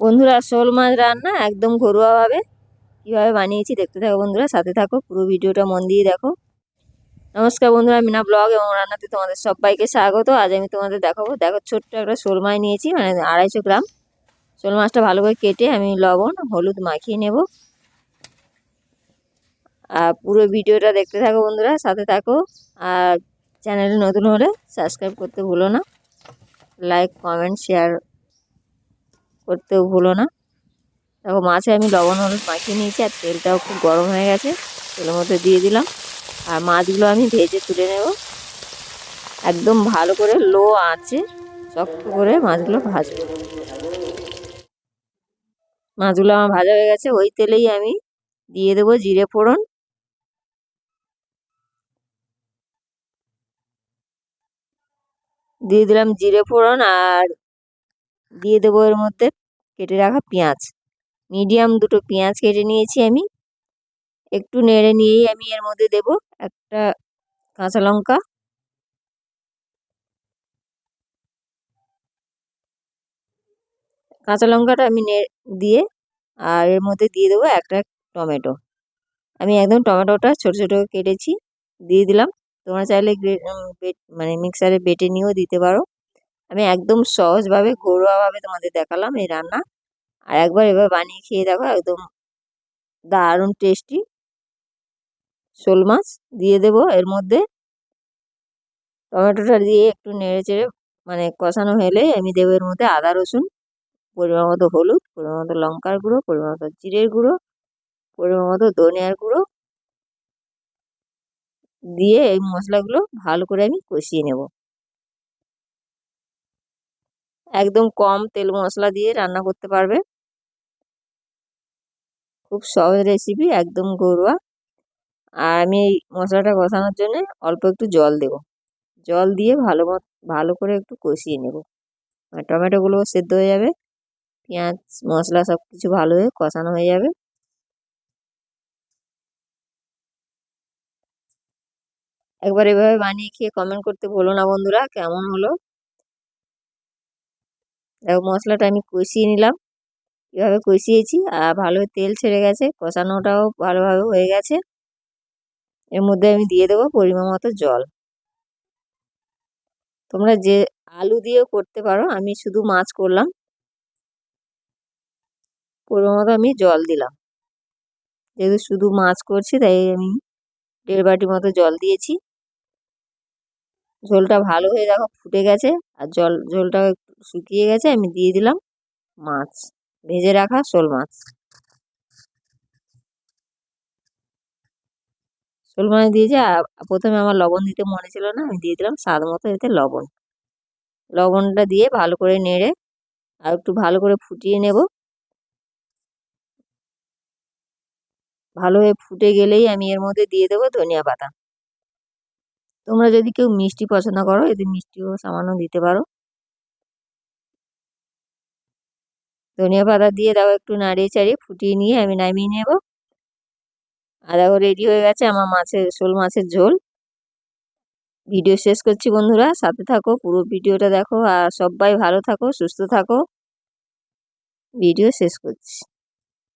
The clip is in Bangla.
বন্ধুরা, শোল মাছ রান্না একদম ঘরোয়াভাবে কীভাবে বানিয়েছি দেখতে থাকো বন্ধুরা, সাথে থাকো, পুরো ভিডিওটা মন দিয়ে দেখো। নমস্কার বন্ধুরা মিনা ব্লগ এবং রান্নাতে তোমাদের সবাইকে স্বাগত। আজ আমি তোমাদের দেখাবো, দেখো ছোট্ট একটা শোল মাছ নিয়েছি মানে আড়াইশো গ্রাম। শোল মাছটা ভালো করে কেটে আমি লবণ, হলুদ মাখিয়ে নেব। আর পুরো ভিডিওটা দেখতে থাকো বন্ধুরা, সাথে থাকো। আর চ্যানেলে নতুন হলে সাবস্ক্রাইব করতে ভুলো না। লাইক, কমেন্ট, শেয়ার করতেও ভুলো না। দেখো, মাছে আমি লবণ, হলুদ মাখিয়ে নিয়েছি আর তেলটাও খুব গরম হয়ে গেছে, তেলের মধ্যে দিয়ে দিলাম। আর মাছগুলো আমি ভেজে তুলে নেব। একদম ভালো করে লো আঁচে শক্ত করে মাছগুলো ভাজবো। মাছগুলো আমার ভাজা হয়ে গেছে, ওই তেলেই আমি দিয়ে দেবো জিরে ফোড়ন। দিয়ে দিলাম জিরে ফোড়ন আর দিয়ে দেবো এর মধ্যে কেটে রাখা পেঁয়াজ। মিডিয়াম দুটো পেঁয়াজ কেটে নিয়েছি আমি। একটু নেড়ে নিয়েই আমি এর মধ্যে দেব একটা কাঁচা লঙ্কা। কাঁচা লঙ্কাটা আমি দিয়ে আর এর মধ্যে দিয়ে দেবো একটা টমেটো। আমি একদম টমেটোটা ছোটো ছোটো কেটেছি, দিয়ে দিলাম। তোমরা চাইলে মানে মিক্সারে বেটে নিয়েও দিতে পারো। আমি একদম সহজভাবে, ঘরোয়াভাবে তোমাদের দেখালাম এই রান্না। আর একবার এভাবে বানিয়ে খেয়ে দেখো, একদম দারুণ টেস্টি শোল মাছ দিয়ে দেব এর মধ্যে। টমেটোটা দিয়ে একটু নেড়ে চেড়ে মানে কষানো হলে আমি দেবো এর মধ্যে আদা, রসুন, পরিমাণ মতো হলুদ, পরিমাণ মতো লঙ্কার গুঁড়ো, পরিমাণ মতো জিরের গুঁড়ো, পরিমাণ মতো ধনিয়ার গুঁড়ো দিয়ে এই মশলাগুলো ভালো করে আমি কষিয়ে নেব। একদম কম তেল মশলা দিয়ে রান্না করতে পারবে। খুব সহজ রেসিপি একদম ঘরোয়া। আর আমি এই মশলাটা কষানোর জন্য অল্প একটু জল দেব। জল দিয়ে ভালো ভালো করে একটু কষিয়ে নেব। আর টমেটোগুলো সেদ্ধ হয়ে যাবে, পেঁয়াজ, মশলা সব কিছু ভালো হয়ে কষানো হয়ে যাবে। একবার এভাবে বানিয়ে খেয়ে কমেন্ট করতে বলো না বন্ধুরা, কেমন হলো? মশলাটা আমি কষিয়ে নিলাম। এভাবে কষিয়েছি আর ভালো তেল ছেড়ে গেছে, কষানোটাও ভালোভাবে হয়ে গেছে। এর মধ্যে আমি দিয়ে দেবো পরিমাণ মতো জল। তোমরা যে আলু দিয়েও করতে পারো, আমি শুধু মাছ করলাম। পরিমাণ মতো আমি জল দিলাম। যেহেতু শুধু মাছ করছি, তাই আমি দেড় বাটি মতো জল দিয়েছি। ঝোলটা ভালো হয়ে দেখো ফুটে গেছে, আর জল ঝোলটা শুকিয়ে গেছে, আমি দিয়ে দিলাম মাছ। ভেজে রাখা শোল মাছ। শোল মাছ দিয়েছি প্রথমে আমার লবণ দিতে মনে ছিল না, আমি দিয়ে দিলাম স্বাদ মতো এতে লবণ। লবণটা দিয়ে ভালো করে নেড়ে, আর একটু ভালো করে ফুটিয়ে নেব। ভালো হয়ে ফুটে গেলেই আমি এর মধ্যে দিয়ে দেবো ধনিয়া পাতা। তোমরা যদি কেউ মিষ্টি পছন্দ করো, এতে মিষ্টিও সামান্য দিতে পারো। ধনিয়া পাতা দিয়ে দাও একটু নাড়িয়ে চাড়িয়ে ফুটিয়ে নিয়ে আমি নামিয়ে নেব। আর দেখো রেডি হয়ে গেছে আমার মাছের, শোল মাছের ঝোল। ভিডিও শেষ করছি বন্ধুরা, সাথে থাকো, পুরো ভিডিওটা দেখো আর সবাই ভালো থাকো, সুস্থ থাকো। ভিডিও শেষ করছি।